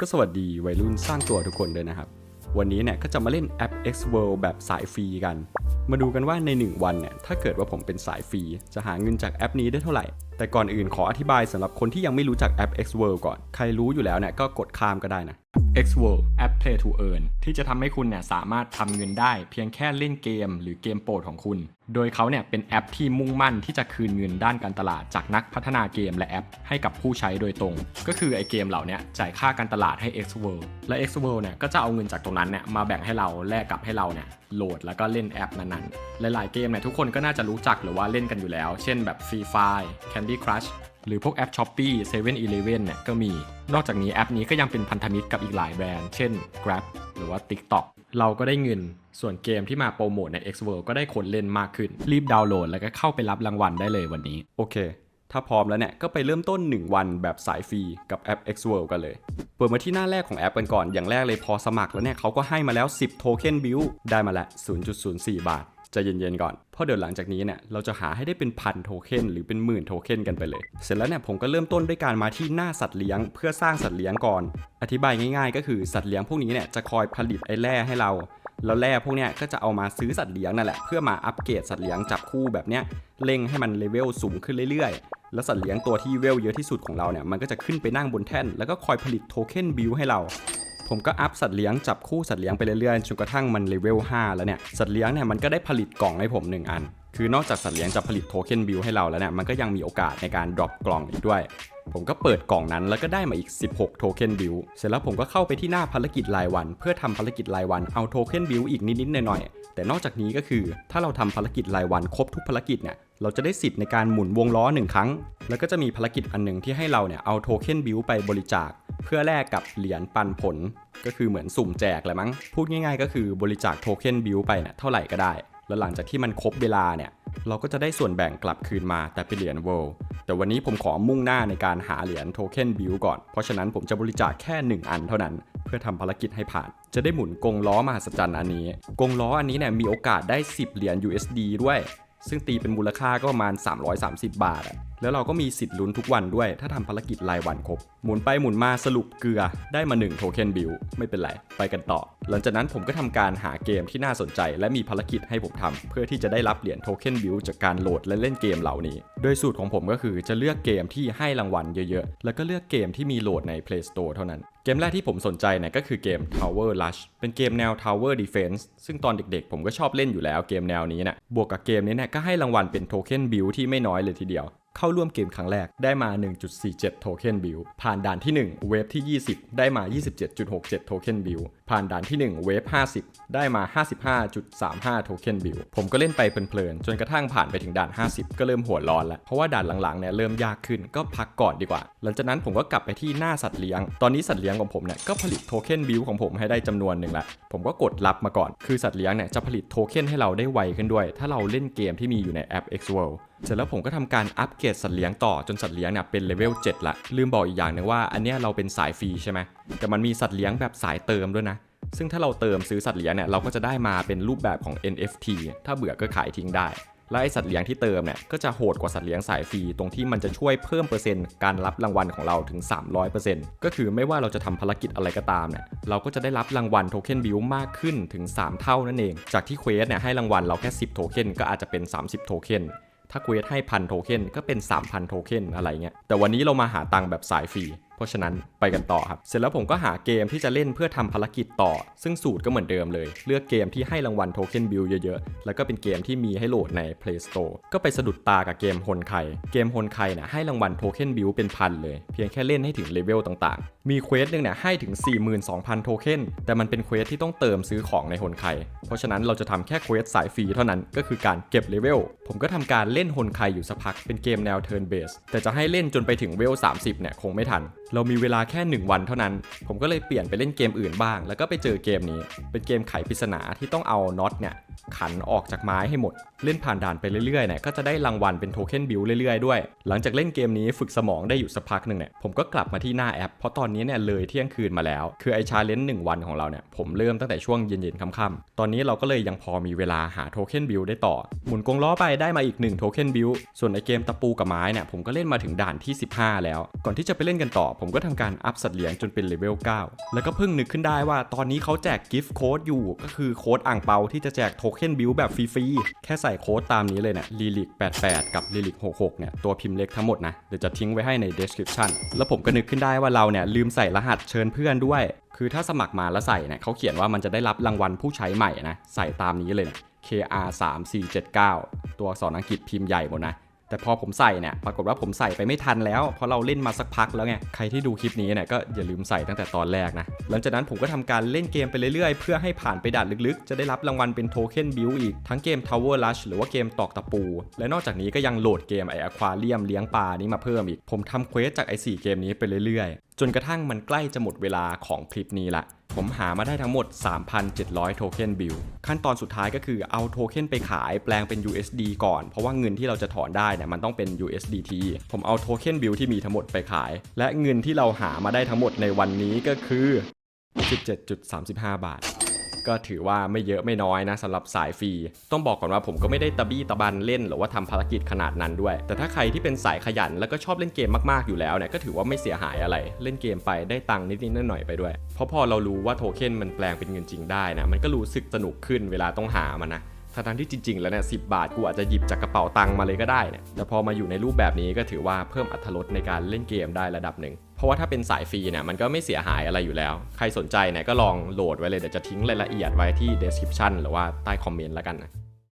ก็สวัสดีวัยรุ่นสร้างตัวทุกคนด้วยนะครับ วันนี้เนี่ยก็จะมาเล่นแอป X World แบบสายฟรีกัน มาดูกันว่าใน 1 วันเนี่ยถ้าเกิดว่าผมเป็นสายฟรี จะหาเงินจากแอปนี้ได้เท่าไหร่ แต่ก่อนอื่นขออธิบายสำหรับคนที่ยังไม่รู้จักแอป X World ก่อน ใครรู้อยู่แล้วเนี่ยก็กดข้ามก็ได้นะ X World แอป Play to Earn ที่จะทำให้คุณเนี่ยสามารถทำเงินได้เพียงแค่เล่นเกม หรือเกมโปรดของคุณ โดยเขาเนี่ยเป็นแอปที่มุ่งมั่นที่จะคืนเงินด้านการตลาดจากนักพัฒนาเกมและแอป ให้กับผู้ใช้โดยตรง ก็คือไอเกมเหล่านี้จ่ายค่าการตลาดให้ X World และ X World เนี่ยก็จะเอาเงินจากตรงนั้นเนี่ยมาแบ่งให้เราแลกกับให้เราเนี่ยโหลดแล้วก็เล่นแอปนั้นๆ หลายๆเกมเนี่ยทุกคนก็น่าจะรู้จักหรือว่าเล่นกันอยู่แล้ว เช่นแบบ Free Fire Candy Crush หรือพวกแอป Shopee 7 e เ e ่ e อเนี่ยก็มี นอกจากนี้แอปนี้ก็ยังเป็นพันธมิตรกับอีกหลายแบรนด์ เช่น Grab หรือว่า TikTok เราก็ได้เงิน ส่วนเกมที่มาโปรโมทใน X World ก็ได้คนเล่นมากขึ้น รีบดาวน์โหลดแล้วก็เข้าไปรับรางวัลได้เลยวันนี้ โอเค ถ้าพร้อมแล้วเนี่ยก็ไปเริ่มต้น 1 วันแบบสายฟรีกับแอป X World กันเลย เปิดมาที่หน้าแรกของแอปกันก่อน อย่างแรกเลยพอสมัครแล้วเนี่ยเขาก็ให้มาแล้ว 10 โทเค็นบิลได้มาละ0.04 บาท จะเย็นๆก่อน เพราะเดี๋ยวหลังจากนี้เนี่ยเราจะหาให้ได้เป็นพันโทเค็นหรือเป็นหมื่นโทเค็นกันไปเลย เสร็จแล้วเนี่ยผมก็เริ่มต้นด้วยการมาที่หน้าสัตว์เลี้ยง เพื่อสร้างสัตว์เลี้ยงก่อน อธิบายง่ายๆ ก็คือสัตว์เลี้ยงพวกนี้เนี่ยจะคอยผลิตไอ้แร่ให้เราแล้วแร่พวกเนี้ยก็จะเอามาซื้อสัตว์เลี้ยงนั่นแหละเพื่อมาอัปเกรดสัตว์เลี้ยงจับคู่แบบเนี้ยเร่งให้มันเลเวลสูงขึ้นเรื่อยๆ แล้วสัตว์เลี้ยงตัวที่เวลเยอะที่สุดของเราเนี่ยมันก็จะขึ้นไปนั่งบนแท่น แล้วก็คอยผลิตโทเค็นบิลให้เรา ผมก็อัพสัตว์เลี้ยงจับคู่สัตว์เลี้ยงไปเรื่อยๆจนกระทั่งมันเลเวล5แล้วเนี่ยสัตว์เลี้ยงเนี่ยมันก็ได้ผลิตกล่องให้ผมหนึ่งอัน คือนอกจากสัตว์เลี้ยงจะผลิตโทเค็นบิลให้เราแล้วเนี่ยมันก็ยังมีโอกาสในการดรอปกล่องอีกด้วยผมก็เปิดกล่องนั้นแล้วก็ได้มาอีก 16 โทเค็นบิลเสร็จแล้วผมก็เข้าไปที่หน้าภารกิจรายวัน เพื่อทำภารกิจรายวันเอาโทเค็นบิลอีกนิดๆหน่อยๆแต่นอกจากนี้ก็คือ ถ้าเราทำภารกิจรายวันครบทุกภารกิจเนี่ยเราจะได้สิทธิ์ในการหมุนวงล้อหนึ่งครั้ง แล้วก็จะมีภารกิจอันหนึ่งที่ให้เราเนี่ยเอาโทเค็นบิลไปบริจาค เพื่อแลกกับเหรียญปันผล ก็คือเหมือนสุ่มแจกแหละมั้ง พูดง่ายๆ ก็คือบริจาคโทเค็นบิลไปเนี่ยเท่าไหร่ก็ได้ แล้วหลังจากที่มันครบเวลาเนี่ยเราก็จะได้ส่วนแบ่งกลับคืนมาแต่เป็นเหรียญเวิลด์แต่วันนี้ผมขอมุ่งหน้าในการหาเหรียญโทเค็นบิลก่อน เพราะฉะนั้นผมจะบริจาคแค่ 1 อันเท่านั้น เพื่อทำภารกิจให้ผ่าน จะได้หมุนกงล้อมหัศจรรย์อันนี้ กงล้ออันนี้เนี่ยมีโอกาสได้ 10 เหรียญ USD ด้วย ซึ่งตีเป็นมูลค่าก็ประมาณ 330 บาทอะ แล้วเราก็มีสิทธิ์ลุ้นทุกวันด้วย ถ้าทำภารกิจรายวันครบ หมุนไปหมุนมาสรุปเกลือได้มา1โทเค็นบิลไม่เป็นไร ไปกันต่อ หลังจากนั้นผมก็ทำการหาเกมที่น่าสนใจ และมีภารกิจให้ผมทำเพื่อที่จะได้รับเหรียญโทเค็นบิลจากการโหลดและเล่นเกมเหล่านี้ โดยสูตรของผมก็คือจะเลือกเกมที่ให้รางวัลเยอะๆ แล้วก็เลือกเกมที่มีโหลดใน Play Store เท่านั้นเกมแรกที่ผมสนใจเนี่ยก็คือเกม Tower Rush เป็นเกมแนว Tower Defense ซึ่งตอนเด็กๆ ผมก็ชอบเล่นอยู่แล้วเกมแนวนี้นะบวกกับเกมนี้เนี่ยก็ให้รางวัลเป็นโทเค็นบิลที่ไม่น้อยเลยทีเดียวเข้าร่วมเกมครั้งแรกได้มา 1.47 โทเค็นบิลผ่านด่านที่ 1 เวฟที่ 20 ได้มา 27.67 โทเค็นบิลผ่านด่านที่ 1 เวฟ 50 ได้มา 55.35 โทเค็นบิลผมก็เล่นไปเพลินๆ จนกระทั่งผ่านไปถึงด่าน 50 ก็เริ่มหัวร้อนแล้ว เพราะว่าด่านหลังๆเนี่ยเริ่มยากขึ้นก็พักก่อนดีกว่า หลังจากนั้นผมก็กลับไปที่หน้าสัตว์เลี้ยง ตอนนี้สัตว์เลี้ยงของผมเนี่ยก็ผลิตโทเค็นบิลของผมให้ได้จำนวนหนึ่งละผมก็กดรับมาก่อน คือสัตว์เลี้ยงเนี่ยจะผลิตโทเค็นให้เราได้ไวขึ้นด้วย ถ้าเราเล่นเกมที่มีอยู่ในแอป X World เสร็จแล้วผมก็ทำการอัปเกรดสัตว์เลี้ยงต่อจนสัตว์เลี้ยงเนี่ยเป็นเลเวล7ละ ลืมบอกอีกอย่างหนึงว่าอันเนี้ยเราเป็นสายฟรีใช่ไหมแต่มันมีสัตว์เลี้ยงแบบสายเติมด้วยนะ ซึ่งถ้าเราเติมซื้อสัตว์เลี้ยงเนี่ยเราก็จะได้มาเป็นรูปแบบของ NFT ถ้าเบื่อก็ขายทิ้งได้ และไอสัตว์เลี้ยงที่เติมเนี่ยก็จะโหดกว่าสัตว์เลี้ยงสายฟรีตรงที่มันจะช่วยเพิ่มเปอร์เซ็นต์การรับรางวัลของเราถึง 300%ก็คือไม่ว่าเราจะทำภารกิจอะไรก็ตามเนี่ยเราก็จะได้รับรางวัลโทเค็นบิลมากขึ้นถึง 3 เท่านั่นเอง จากที่เควสเนี่ยให้รางวัลเราแค่ 10 โทเค็นก็อาจจะเป็น 30 โทเค็น ถ้าเควสให้พันโทเค็นก็เป็น 3,000 โทเค็นอะไรเงี้ยแต่วันนี้เรามาหาตังค์แบบสายฟรี เพราะฉะนั้นไปกันต่อครับ เสร็จแล้วผมก็หาเกมที่จะเล่นเพื่อทำภารกิจต่อ ซึ่งสูตรก็เหมือนเดิมเลย เลือกเกมที่ให้รางวัลโทเค็นบิลเยอะๆ แล้วก็เป็นเกมที่มีให้โหลดใน Play Store ก็ไปสะดุดตากับเกมฮนไคเกมฮนไคนะให้รางวัลโทเค็นบิลเป็นพันเลย เพียงแค่เล่นให้ถึงเลเวลต่างๆ มีเควสหนึ่งเนี่ยให้ถึง 42,000 โทเค็นแต่มันเป็นเควสที่ต้องเติมซื้อของในฮนไคเพราะฉะนั้นเราจะทำแค่เควสสายฟรีเท่านั้นก็คือการเก็บเลเวลผมก็ทำการเล่นฮนไคอยู่สักพักเป็นเกมแนว Turn Based แต่จะให้เล่นจนไปถึงเวล30เนี่ยคงไม่ทันเรามีเวลาแค่ 1 วันเท่านั้น ผมก็เลยเปลี่ยนไปเล่นเกมอื่นบ้าง แล้วก็ไปเจอเกมนี้ เป็นเกมไขปริศนาที่ต้องเอาน็อตเนี่ย ขันออกจากไม้ให้หมด เล่นผ่านด่านไปเรื่อยๆเนี่ยก็จะได้รางวัลเป็นโทเค็นบิลเรื่อยๆด้วย หลังจากเล่นเกมนี้ฝึกสมองได้อยู่สักพักหนึ่งเนี่ยผมก็กลับมาที่หน้าแอป เพราะตอนนี้เนี่ยเลยเที่ยงคืนมาแล้ว คือไอชาเลนจ์หนึ่งวันของเราเนี่ยผมเริ่มตั้งแต่ช่วงเย็นๆค่ำๆตอนนี้เราก็เลยยังพอมีเวลาหาโทเค็นบิลได้ต่อ หมุนกงล้อไปได้มาอีก1โทเค็นบิลส่วนในเกมตะปูกับไม้เนี่ยผมก็เล่นมาถึงด่านที่ 15 แล้ว ก่อนที่จะไปเล่นกันต่อ ผมก็ทำการอัพสัตว์เลี้ยงจนเป็นเลเวล9แล้วก็เพิ่งนึกขึ้นได้ว่าตอนนี้เขาแจกกิฟต์โค้ดอยู่ก็คือโค้ดอ่างเปาที่จะแจกโทเค็นบิลแบบฟรีๆ แค่ใส่โค้ดตามนี้เลยเนี่ยลีลิก88 กับลีลิก66 เนี่ย ตัวพิมพ์เล็กทั้งหมดนะ เดี๋ยวจะทิ้งไว้ให้ใน description แล้วผมก็นึกขึ้นได้ว่าเราเนี่ยลืมใส่รหัสเชิญเพื่อนด้วย คือถ้าสมัครมาแล้วใส่เนี่ยเขาเขียนว่ามันจะได้รับรางวัลผู้ใช้ใหม่นะ ใส่ตามนี้เลยนะ KR 3 4 7 9ตัวอักษรอังกฤษพิมพ์ใหญ่หมดนะ แต่พอผมใส่เนี่ยปรากฏว่าผมใส่ไปไม่ทันแล้ว เพราะเราเล่นมาสักพักแล้วไง ใครที่ดูคลิปนี้เนี่ยก็อย่าลืมใส่ตั้งแต่ตอนแรกนะ หลังจากนั้นผมก็ทำการเล่นเกมไปเรื่อยๆ เพื่อให้ผ่านไปด่านลึกๆ จะได้รับรางวัลเป็นโทเค็นบิลอีก ทั้งเกม Tower Rush หรือว่าเกมตอกตะปู และนอกจากนี้ก็ยังโหลดเกมไออควาเรียมเลี้ยงปลานี้มาเพิ่มอีก ผมทำเควสจากไอสี่เกมนี้ไปเรื่อยๆ จนกระทั่งมันใกล้จะหมดเวลาของคลิปนี้ละ ผมหามาได้ทั้งหมด 3,700 โทเค็นบิลขั้นตอนสุดท้ายก็คือเอาโทเค็นไปขายแปลงเป็น USD ก่อน เพราะว่าเงินที่เราจะถอนได้เนี่ยมันต้องเป็น USDT ผมเอาโทเค็นบิลที่มีทั้งหมดไปขาย และเงินที่เราหามาได้ทั้งหมดในวันนี้ก็คือ 17.35 บาท ก็ถือว่าไม่เยอะไม่น้อยนะสำหรับสายฟรี ต้องบอกก่อนว่าผมก็ไม่ได้ตะบี้ตะบันเล่นหรือว่าทำภารกิจขนาดนั้นด้วย แต่ถ้าใครที่เป็นสายขยันแล้วก็ชอบเล่นเกมมากๆอยู่แล้วเนี่ยก็ถือว่าไม่เสียหายอะไร เล่นเกมไปได้ตังค์นิดๆหน่อยๆไปด้วย เพราะพอเรารู้ว่าโทเค็นมันแปลงเป็นเงินจริงได้นะมันก็รู้สึกสนุกขึ้นเวลาต้องหามันนะ ทั้งที่จริงๆ แล้วเนี่ยสิบาทกูอาจจะหยิบจากกระเป๋าตังค์มาเลยก็ได้เนี่ยแต่พอมาอยู่ในรูปแบบนี้ก็ถือว่าเพิ่มอรรถรสในการเล่นเกมได้ระดับหนึ่งเพราะว่าถ้าเป็นสายฟรีเนี่ยมันก็ไม่เสียหายอะไรอยู่แล้ว ใครสนใจเนี่ยก็ลองโหลดไว้เลยเดี๋ยวจะทิ้งรายละเอียดไว้ที่ description หรือว่าใต้คอมเมนต์แล้วกันนะ